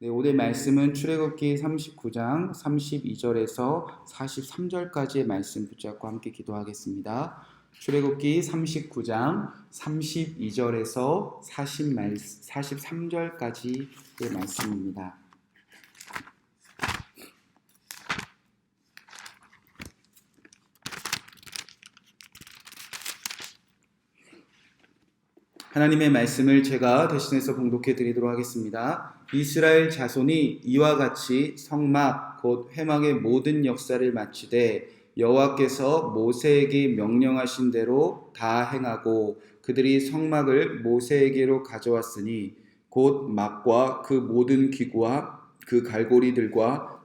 네, 오늘 말씀은 출애굽기 39장 32절에서 43절까지의 말씀 붙잡고 함께 기도하겠습니다. 출애굽기 39장 32절에서 40 말, 43절까지의 말씀입니다. 하나님의 말씀을 제가 대신해서 봉독해 드리도록 하겠습니다. 이스라엘 자손이 이와 같이 성막 곧 회막의 모든 역사를 마치되 여호와께서 모세에게 명령하신 대로 다 행하고 그들이 성막을 모세에게로 가져왔으니 곧 막과 그 모든 기구와 그 갈고리들과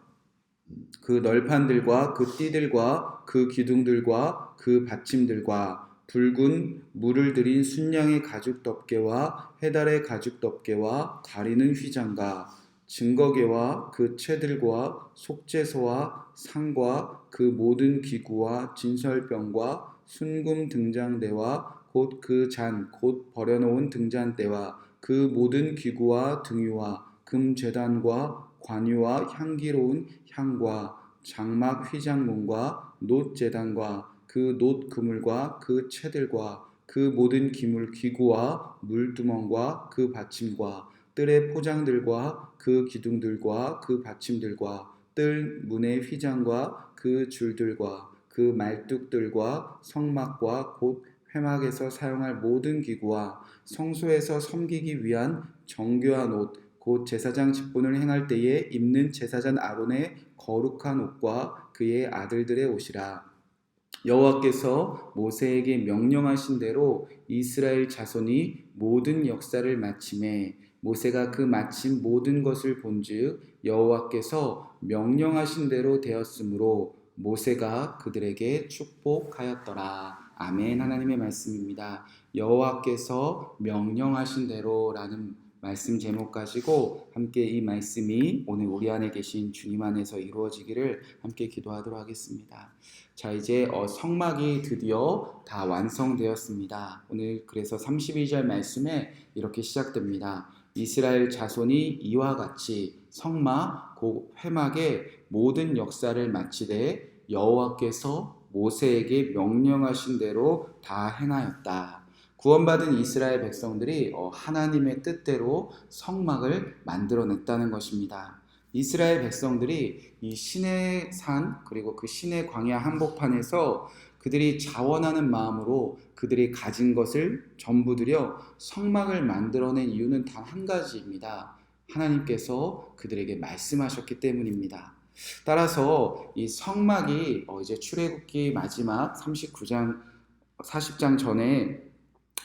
그 널판들과 그 띠들과 그 기둥들과 그 받침들과 붉은 물을 들인 순양의 가죽 덮개와 해달의 가죽 덮개와 가리는 휘장과 증거계와 그 채들과 속죄소와 상과 그 모든 기구와 진설병과 순금 등장대와 곧 그 잔 곧 버려놓은 등잔대와 그 모든 기구와 등유와 금 제단과 관유와 향기로운 향과 장막 휘장문과 놋 제단과 그 놋 그물과 그 채들과 그 모든 기물 기구와 물두멍과 그 받침과 뜰의 포장들과 그 기둥들과 그 받침들과 뜰 문의 휘장과 그 줄들과 그 말뚝들과 성막과 곧 회막에서 사용할 모든 기구와 성소에서 섬기기 위한 정교한 옷, 곧 제사장 직분을 행할 때에 입는 제사장 아론의 거룩한 옷과 그의 아들들의 옷이라. 여호와께서 모세에게 명령하신 대로 이스라엘 자손이 모든 역사를 마침에 모세가 그 마친 모든 것을 본즉 여호와께서 명령하신 대로 되었으므로 모세가 그들에게 축복하였더라. 아멘. 하나님의 말씀입니다. 여호와께서 명령하신 대로라는 말씀 제목 가지고 함께 이 말씀이 오늘 우리 안에 계신 주님 안에서 이루어지기를 함께 기도하도록 하겠습니다. 자, 이제 어, 성막이 드디어 다 완성되었습니다. 오늘 그래서 32절 말씀에 이렇게 시작됩니다. 이스라엘 자손이 이와 같이 성막 곧 회막의 모든 역사를 마치되 여호와께서 모세에게 명령하신 대로 다 행하였다. 구원받은 이스라엘 백성들이 어, 하나님의 뜻대로 성막을 만들어냈다는 것입니다. 이스라엘 백성들이 이 신의 산 그리고 그 신의 광야 한복판에서 그들이 자원하는 마음으로 그들이 가진 것을 전부 들여 성막을 만들어낸 이유는 단 한 가지입니다. 하나님께서 그들에게 말씀하셨기 때문입니다. 따라서 이 성막이 어, 이제 출애굽기 마지막 39장 40장 전에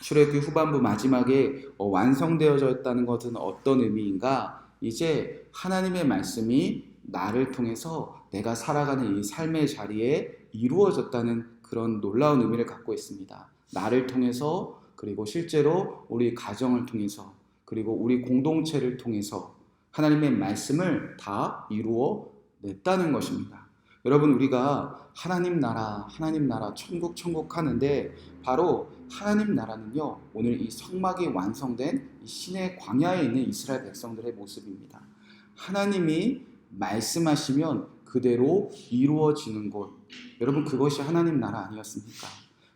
출애굽기 후반부 마지막에 어, 완성되어져 있다는 것은 어떤 의미인가? 이제 하나님의 말씀이 나를 통해서 내가 살아가는 이 삶의 자리에 이루어졌다는 그런 놀라운 의미를 갖고 있습니다. 나를 통해서 그리고 실제로 우리 가정을 통해서 그리고 우리 공동체를 통해서 하나님의 말씀을 다 이루어 냈다는 것입니다. 여러분 우리가 하나님 나라, 하나님 나라, 천국, 천국 하는데 바로 하나님 나라는요 오늘 이 성막이 완성된 이 신의 광야에 있는 이스라엘 백성들의 모습입니다. 하나님이 말씀하시면 그대로 이루어지는 곳. 여러분 그것이 하나님 나라 아니었습니까?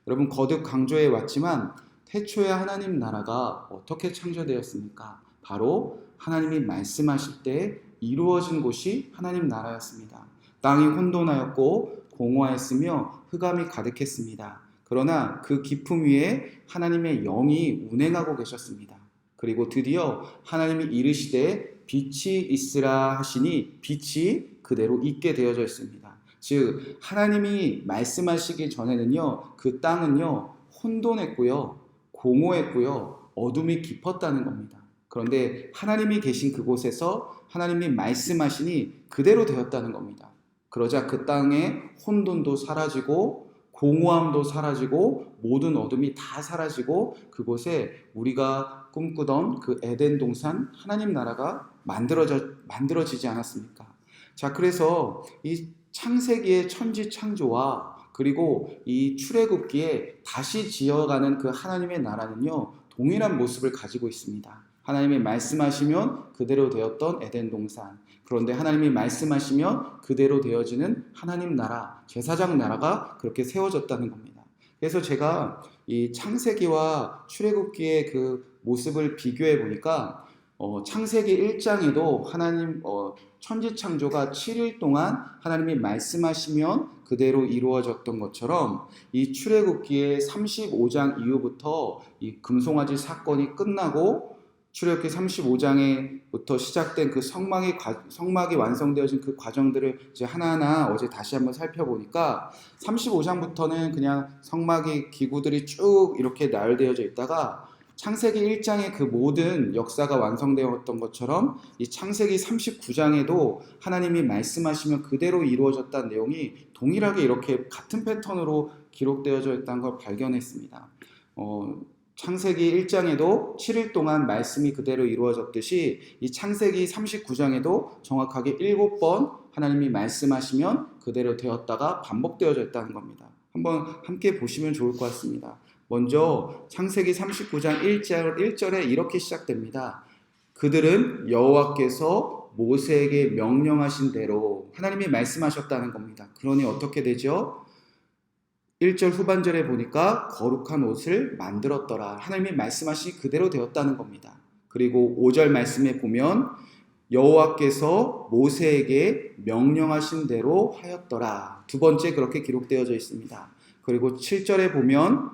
여러분 거듭 강조해 왔지만 태초에 하나님 나라가 어떻게 창조되었습니까? 바로 하나님이 말씀하실 때 이루어진 곳이 하나님 나라였습니다. 땅이 혼돈하였고 공허하였으며 흑암이 가득했습니다. 그러나 그 깊음 위에 하나님의 영이 운행하고 계셨습니다. 그리고 드디어 하나님이 이르시되 빛이 있으라 하시니 빛이 그대로 있게 되어져 있습니다. 즉 하나님이 말씀하시기 전에는요 그 땅은요 혼돈했고요 공허했고요 어둠이 깊었다는 겁니다. 그런데 하나님이 계신 그곳에서 하나님이 말씀하시니 그대로 되었다는 겁니다. 그러자 그 땅에 혼돈도 사라지고 공허함도 사라지고 모든 어둠이 다 사라지고 그곳에 우리가 꿈꾸던 그 에덴 동산 하나님 나라가 만들어져 만들어지지 않았습니까? 자, 그래서 이 창세기의 천지 창조와 그리고 이 출애굽기에 다시 지어가는 그 하나님의 나라는요 동일한 모습을 가지고 있습니다. 하나님이 말씀하시면 그대로 되었던 에덴 동산. 그런데 하나님이 말씀하시면 그대로 되어지는 하나님 나라, 제사장 나라가 그렇게 세워졌다는 겁니다. 그래서 제가 이 창세기와 출애굽기의 그 모습을 비교해 보니까 어, 창세기 1장에도 하나님 어, 천지 창조가 7일 동안 하나님이 말씀하시면 그대로 이루어졌던 것처럼 이 출애굽기의 35장 이후부터 이 금송아지 사건이 끝나고 출애굽기 35장에부터 시작된 그 성막이 과- 성막이 완성되어진 그 과정들을 이제 하나하나 어제 다시 한번 살펴보니까 35장부터는 그냥 성막이 기구들이 쭉 이렇게 나열되어져 있다가 창세기 1장의 그 모든 역사가 완성되었던 것처럼 이 창세기 39장에도 하나님이 말씀하시면 그대로 이루어졌다는 내용이 동일하게 이렇게 같은 패턴으로 기록되어져 있다는 걸 발견했습니다. 어, 창세기 1장에도 7일 동안 말씀이 그대로 이루어졌듯이 이 창세기 39장에도 정확하게 7번 하나님이 말씀하시면 그대로 되었다가 반복되어져 있다는 겁니다. 한번 함께 보시면 좋을 것 같습니다. 먼저 창세기 39장 1절 1절에 이렇게 시작됩니다. 그들은 여호와께서 모세에게 명령하신 대로 하나님이 말씀하셨다는 겁니다. 그러니 어떻게 되죠? 1절 후반절에 보니까 거룩한 옷을 만들었더라. 하나님이 말씀하신 그대로 되었다는 겁니다. 그리고 5절 말씀에 보면 여호와께서 모세에게 명령하신 대로 하였더라. 두 번째 그렇게 기록되어져 있습니다. 그리고 7절에 보면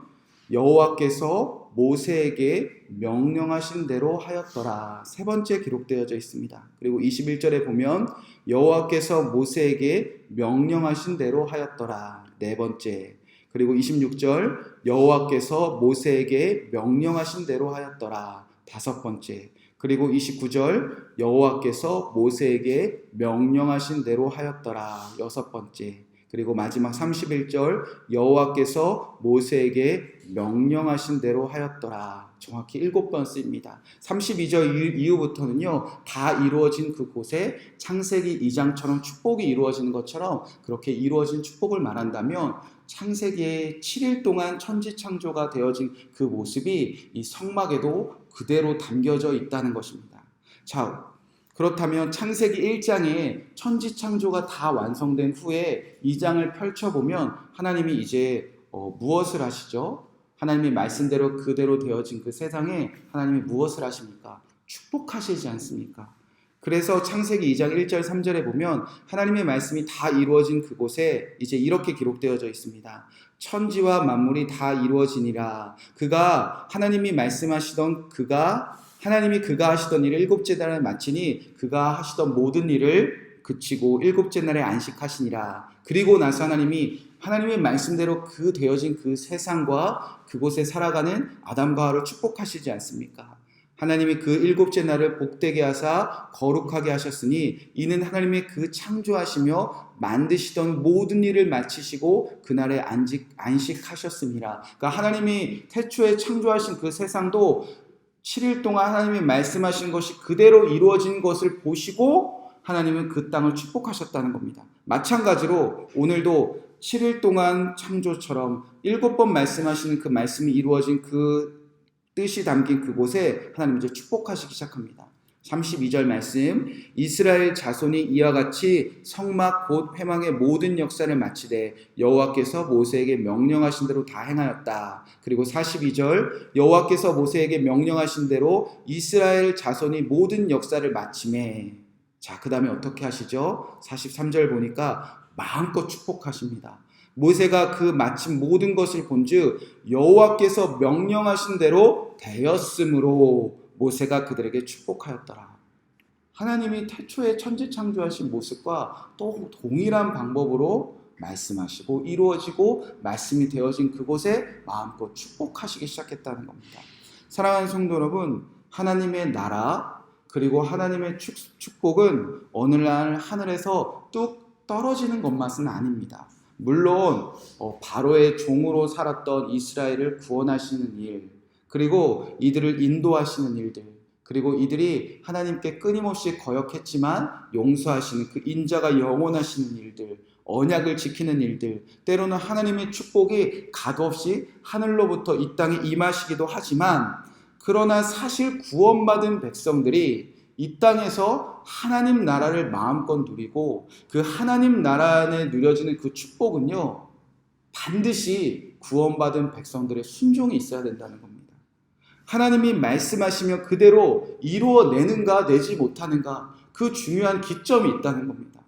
여호와께서 모세에게 명령하신 대로 하였더라. 세 번째 기록되어져 있습니다. 그리고 21절에 보면 여호와께서 모세에게 명령하신 대로 하였더라. 네 번째. 그리고 26절 여호와께서 모세에게 명령하신 대로 하였더라. 다섯 번째. 그리고 29절 여호와께서 모세에게 명령하신 대로 하였더라. 여섯 번째. 그리고 마지막 31절 여호와께서 모세에게 명령하신 대로 하였더라. 정확히 일곱 번 쓰입니다. 32절 이후부터는요, 다 이루어진 그곳에 창세기 2장처럼 축복이 이루어지는 것처럼 그렇게 이루어진 축복을 말한다면 창세기에 7일 동안 천지 창조가 되어진 그 모습이 이 성막에도 그대로 담겨져 있다는 것입니다. 자, 그렇다면 창세기 1장에 천지 창조가 다 완성된 후에 2장을 펼쳐보면 하나님이 이제 어, 무엇을 하시죠? 하나님이 말씀대로 그대로 되어진 그 세상에 하나님이 무엇을 하십니까? 축복하시지 않습니까? 그래서 창세기 2장 1절 3절에 보면 하나님의 말씀이 다 이루어진 그곳에 이제 이렇게 기록되어져 있습니다. 천지와 만물이 다 이루어지니라. 그가 하나님이 말씀하시던 그가 하나님이 그가 하시던 일을 일곱째 날에 마치니 그가 하시던 모든 일을 그치고 일곱째 날에 안식하시니라. 그리고 나서 하나님이 하나님의 말씀대로 그 되어진 그 세상과 그곳에 살아가는 아담과 하와를 축복하시지 않습니까? 하나님이 그 일곱째 날을 복되게 하사 거룩하게 하셨으니 이는 하나님의 그 창조하시며 만드시던 모든 일을 마치시고 그날에 안식하셨습니다. 그러니까 하나님이 태초에 창조하신 그 세상도 7일 동안 하나님이 말씀하신 것이 그대로 이루어진 것을 보시고 하나님은 그 땅을 축복하셨다는 겁니다. 마찬가지로 오늘도 7일 동안 창조처럼 일곱 번 말씀하시는 그 말씀이 이루어진 그 뜻이 담긴 그곳에 하나님 이제 축복하시기 시작합니다. 32절 말씀 이스라엘 자손이 이와 같이 성막 곧 회망의 모든 역사를 마치되 여호와께서 모세에게 명령하신 대로 다 행하였다. 그리고 42절 여호와께서 모세에게 명령하신 대로 이스라엘 자손이 모든 역사를 마침에 자, 그다음에 어떻게 하시죠? 43절 보니까 마음껏 축복하십니다. 모세가 그 마침 모든 것을 본즉 여호와께서 명령하신 대로 되었으므로 모세가 그들에게 축복하였더라. 하나님이 태초에 천지 창조하신 모습과 또 동일한 방법으로 말씀하시고 이루어지고 말씀이 되어진 그곳에 마음껏 축복하시기 시작했다는 겁니다. 사랑하는 성도 여러분, 하나님의 나라 그리고 하나님의 축복은 어느 날 하늘에서 뚝 떨어지는 것만은 아닙니다. 물론 어, 바로의 종으로 살았던 이스라엘을 구원하시는 일, 그리고 이들을 인도하시는 일들, 그리고 이들이 하나님께 끊임없이 거역했지만 용서하시는 그 인자가 영원하시는 일들, 언약을 지키는 일들, 때로는 하나님의 축복이 값없이 하늘로부터 이 땅에 임하시기도 하지만 그러나 사실 구원받은 백성들이 이 땅에서 하나님 나라를 마음껏 누리고 그 하나님 나라 안에 누려지는 그 축복은요, 반드시 구원받은 백성들의 순종이 있어야 된다는 겁니다. 하나님이 말씀하시면 그대로 이루어내는가 내지 못하는가 그 중요한 기점이 있다는 겁니다.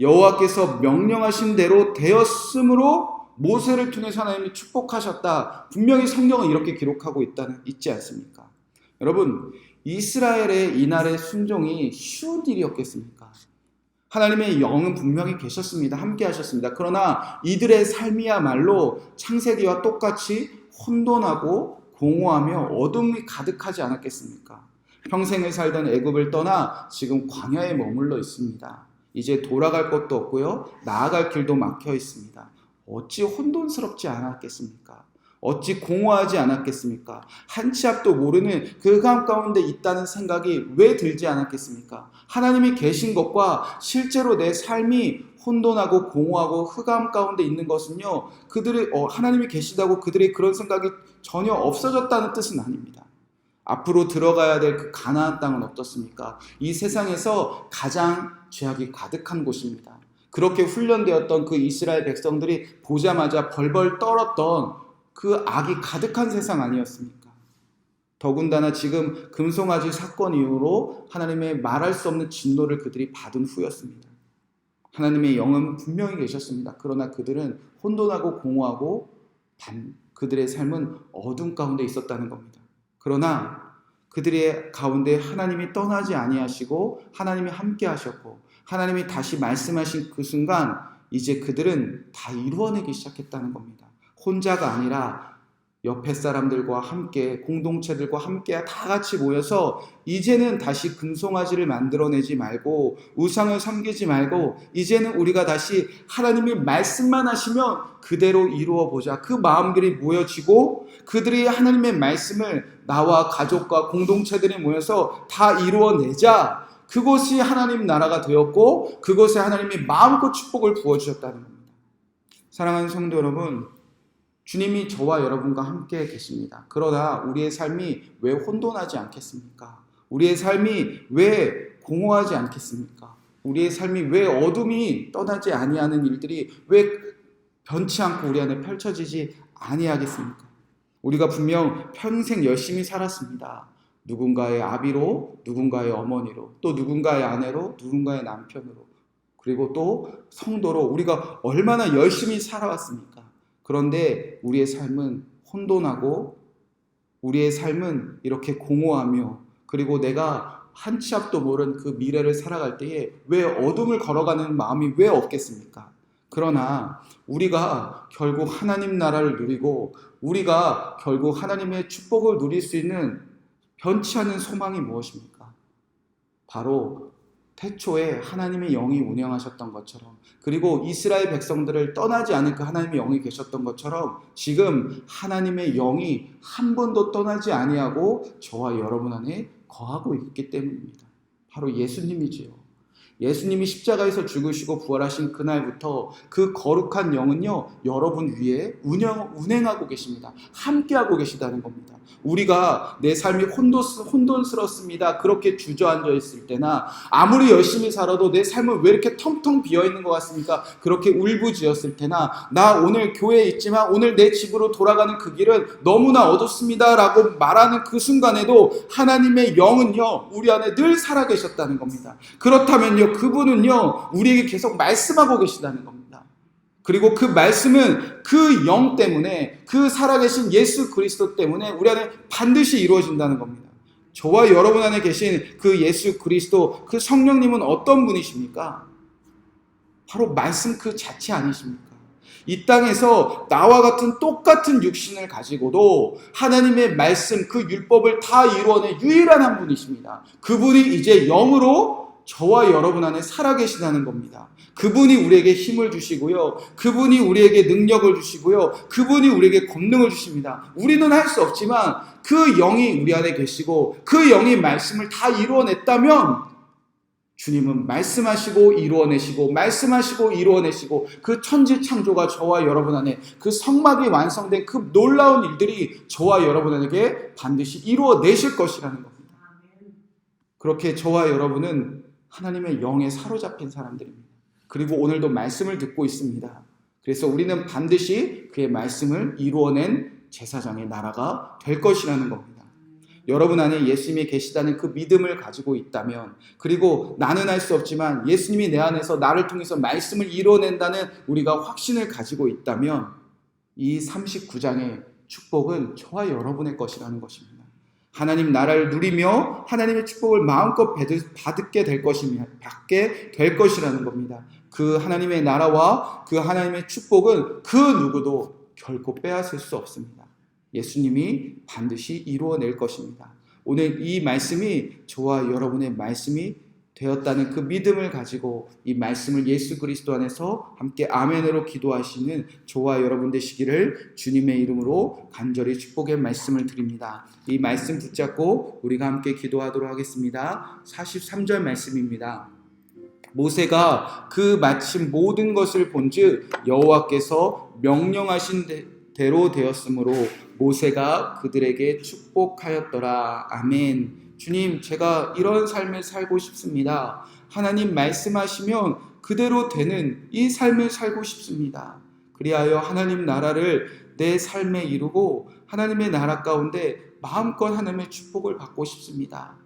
여호와께서 명령하신 대로 되었으므로 모세를 통해서 하나님이 축복하셨다. 분명히 성경은 이렇게 기록하고 있다는 있지 않습니까? 여러분, 이스라엘의 이날의 순종이 쉬운 일이었겠습니까? 하나님의 영은 분명히 계셨습니다. 함께 하셨습니다. 그러나 이들의 삶이야말로 창세기와 똑같이 혼돈하고 공허하며 어둠이 가득하지 않았겠습니까? 평생을 살던 애굽을 떠나 지금 광야에 머물러 있습니다. 이제 돌아갈 곳도 없고요. 나아갈 길도 막혀 있습니다. 어찌 혼돈스럽지 않았겠습니까? 어찌 공허하지 않았겠습니까? 한 치 앞도 모르는 그 감 가운데 있다는 생각이 왜 들지 않았겠습니까? 하나님이 계신 것과 실제로 내 삶이 혼돈하고 공허하고 흑암 가운데 있는 것은요, 그들이, 어, 하나님이 계시다고 그들의 그런 생각이 전혀 없어졌다는 뜻은 아닙니다. 앞으로 들어가야 될 그 가나안 땅은 어떻습니까? 이 세상에서 가장 죄악이 가득한 곳입니다. 그렇게 훈련되었던 그 이스라엘 백성들이 보자마자 벌벌 떨었던 그 악이 가득한 세상 아니었습니까? 더군다나 지금 금송아지 사건 이후로 하나님의 말할 수 없는 진노를 그들이 받은 후였습니다. 하나님의 영은 분명히 계셨습니다. 그러나 그들은 혼돈하고 공허하고 반, 그들의 삶은 어둠 가운데 있었다는 겁니다. 그러나 그들의 가운데 하나님이 떠나지 아니하시고 하나님이 함께 하셨고 하나님이 다시 말씀하신 그 순간 이제 그들은 다 이루어내기 시작했다는 겁니다. 혼자가 아니라 옆에 사람들과 함께 공동체들과 함께 다 같이 모여서 이제는 다시 금송아지를 만들어내지 말고 우상을 섬기지 말고 이제는 우리가 다시 하나님이 말씀만 하시면 그대로 이루어 보자. 그 마음들이 모여지고 그들이 하나님의 말씀을 나와 가족과 공동체들이 모여서 다 이루어내자. 그곳이 하나님 나라가 되었고 그곳에 하나님이 마음껏 축복을 부어 주셨다는 겁니다. 사랑하는 성도 여러분, 주님이 저와 여러분과 함께 계십니다. 그러나 우리의 삶이 왜 혼돈하지 않겠습니까? 우리의 삶이 왜 공허하지 않겠습니까? 우리의 삶이 왜 어둠이 떠나지 아니하는 일들이 왜 변치 않고 우리 안에 펼쳐지지 아니하겠습니까? 우리가 분명 평생 열심히 살았습니다. 누군가의 아비로, 누군가의 어머니로, 또 누군가의 아내로, 누군가의 남편으로, 그리고 또 성도로 우리가 얼마나 열심히 살아왔습니까? 그런데 우리의 삶은 혼돈하고 우리의 삶은 이렇게 공허하며 그리고 내가 한 치 앞도 모른 그 미래를 살아갈 때에 왜 어둠을 걸어가는 마음이 왜 없겠습니까? 그러나 우리가 결국 하나님 나라를 누리고 우리가 결국 하나님의 축복을 누릴 수 있는 변치 않는 소망이 무엇입니까? 바로 태초에 하나님의 영이 운영하셨던 것처럼 그리고 이스라엘 백성들을 떠나지 않을 그 하나님의 영이 계셨던 것처럼 지금 하나님의 영이 한 번도 떠나지 아니하고 저와 여러분 안에 거하고 있기 때문입니다. 바로 예수님이지요. 예수님이 십자가에서 죽으시고 부활하신 그날부터 그 거룩한 영은요, 여러분 위에 운영, 운행하고 계십니다. 함께하고 계시다는 겁니다. 우리가 내 삶이 혼돈, 혼돈스럽습니다. 그렇게 주저앉아 있을 때나 아무리 열심히 살아도 내 삶은 왜 이렇게 텅텅 비어 있는 것 같습니까? 그렇게 울부짖었을 때나 나 오늘 교회에 있지만 오늘 내 집으로 돌아가는 그 길은 너무나 어둡습니다 라고 말하는 그 순간에도 하나님의 영은요, 우리 안에 늘 살아계셨다는 겁니다. 그렇다면요, 그분은요, 우리에게 계속 말씀하고 계시다는 겁니다. 그리고 그 말씀은 그 영 때문에 그 살아계신 예수 그리스도 때문에 우리 안에 반드시 이루어진다는 겁니다. 저와 여러분 안에 계신 그 예수 그리스도 그 성령님은 어떤 분이십니까? 바로 말씀 그 자체 아니십니까? 이 땅에서 나와 같은 똑같은 육신을 가지고도 하나님의 말씀 그 율법을 다 이루어낸 유일한 한 분이십니다. 그분이 이제 영으로 저와 여러분 안에 살아계시다는 겁니다. 그분이 우리에게 힘을 주시고요. 그분이 우리에게 능력을 주시고요. 그분이 우리에게 권능을 주십니다. 우리는 할 수 없지만 그 영이 우리 안에 계시고 그 영이 말씀을 다 이루어냈다면 주님은 말씀하시고 이루어내시고 말씀하시고 이루어내시고 그 천지 창조가 저와 여러분 안에 그 성막이 완성된 그 놀라운 일들이 저와 여러분에게 반드시 이루어내실 것이라는 겁니다. 그렇게 저와 여러분은 하나님의 영에 사로잡힌 사람들입니다. 그리고 오늘도 말씀을 듣고 있습니다. 그래서 우리는 반드시 그의 말씀을 이루어낸 제사장의 나라가 될 것이라는 겁니다. 여러분 안에 예수님이 계시다는 그 믿음을 가지고 있다면, 그리고 나는 할 수 없지만 예수님이 내 안에서 나를 통해서 말씀을 이루어낸다는 우리가 확신을 가지고 있다면, 이 39장의 축복은 저와 여러분의 것이라는 것입니다. 하나님 나라를 누리며 하나님의 축복을 마음껏 받게 될 것이며 받게 될 것이라는 겁니다. 그 하나님의 나라와 그 하나님의 축복은 그 누구도 결코 빼앗을 수 없습니다. 예수님이 반드시 이루어낼 것입니다. 오늘 이 말씀이 저와 여러분의 말씀이 되었다는 그 믿음을 가지고 이 말씀을 예수 그리스도 안에서 함께 아멘으로 기도하시는 저와 여러분 되시기를 주님의 이름으로 간절히 축복의 말씀을 드립니다. 이 말씀 붙잡고 우리가 함께 기도하도록 하겠습니다. 43절 말씀입니다. 모세가 그 마침 모든 것을 본즉 여호와께서 명령하신 대로 되었으므로 모세가 그들에게 축복하였더라. 아멘. 주님, 제가 이런 삶을 살고 싶습니다. 하나님 말씀하시면 그대로 되는 이 삶을 살고 싶습니다. 그리하여 하나님 나라를 내 삶에 이루고 하나님의 나라 가운데 마음껏 하나님의 축복을 받고 싶습니다.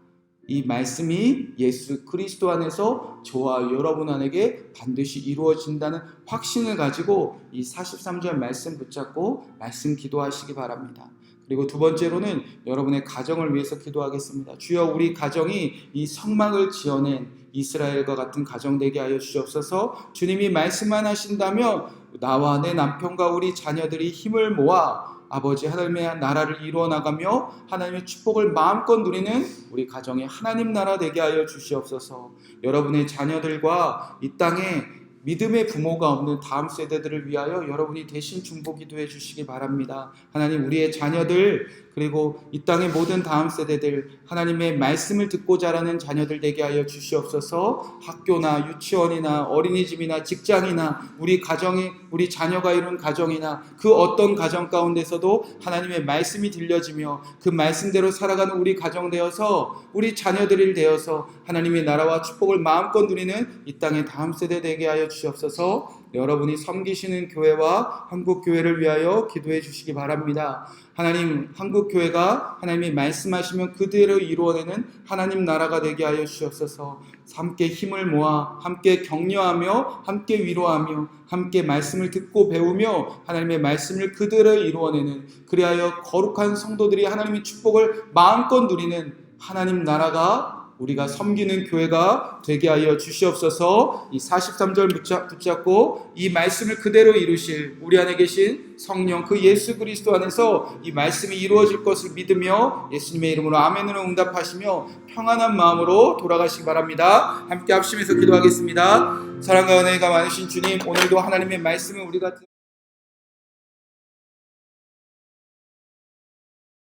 이 말씀이 예수 그리스도 안에서 저와 여러분 안에게 반드시 이루어진다는 확신을 가지고 이 43절 말씀 붙잡고 말씀 기도하시기 바랍니다. 그리고 두 번째로는 여러분의 가정을 위해서 기도하겠습니다. 주여 우리 가정이 이 성막을 지어낸 이스라엘과 같은 가정 되게 하여 주옵소서. 주님이 말씀만 하신다면 나와 내 남편과 우리 자녀들이 힘을 모아 아버지 하나님의 나라를 이루어 나가며 하나님의 축복을 마음껏 누리는 우리 가정의 하나님 나라 되게 하여 주시옵소서. 여러분의 자녀들과 이 땅에 믿음의 부모가 없는 다음 세대들을 위하여 여러분이 대신 중보 기도해 주시기 바랍니다. 하나님 우리의 자녀들 그리고 이 땅의 모든 다음 세대들 하나님의 말씀을 듣고 자라는 자녀들 되게 하여 주시옵소서. 학교나 유치원이나 어린이집이나 직장이나 우리 가정이 우리 자녀가 이룬 가정이나 그 어떤 가정 가운데서도 하나님의 말씀이 들려지며 그 말씀대로 살아가는 우리 가정 되어서 우리 자녀들이 되어서 하나님의 나라와 축복을 마음껏 누리는 이 땅의 다음 세대 되게 하여 주시옵소서. 여러분이 섬기시는 교회와 한국 교회를 위하여 기도해 주시기 바랍니다. 하나님 한국 교회가 하나님이 말씀하시면 그대로 이루어내는 하나님 나라가 되게 하여 주시옵소서. 함께 힘을 모아 함께 격려하며 함께 위로하며 함께 말씀을 듣고 배우며 하나님의 말씀을 그대로 이루어내는 그리하여 거룩한 성도들이 하나님의 축복을 마음껏 누리는 하나님 나라가 우리가 섬기는 교회가 되게 하여 주시옵소서 이 43절 붙잡고 이 말씀을 그대로 이루실 우리 안에 계신 성령 그 예수 그리스도 안에서 이 말씀이 이루어질 것을 믿으며 예수님의 이름으로 아멘으로 응답하시며 평안한 마음으로 돌아가시기 바랍니다. 함께 합심해서 기도하겠습니다. 사랑과 은혜가 많으신 주님 오늘도 하나님의 말씀을 우리가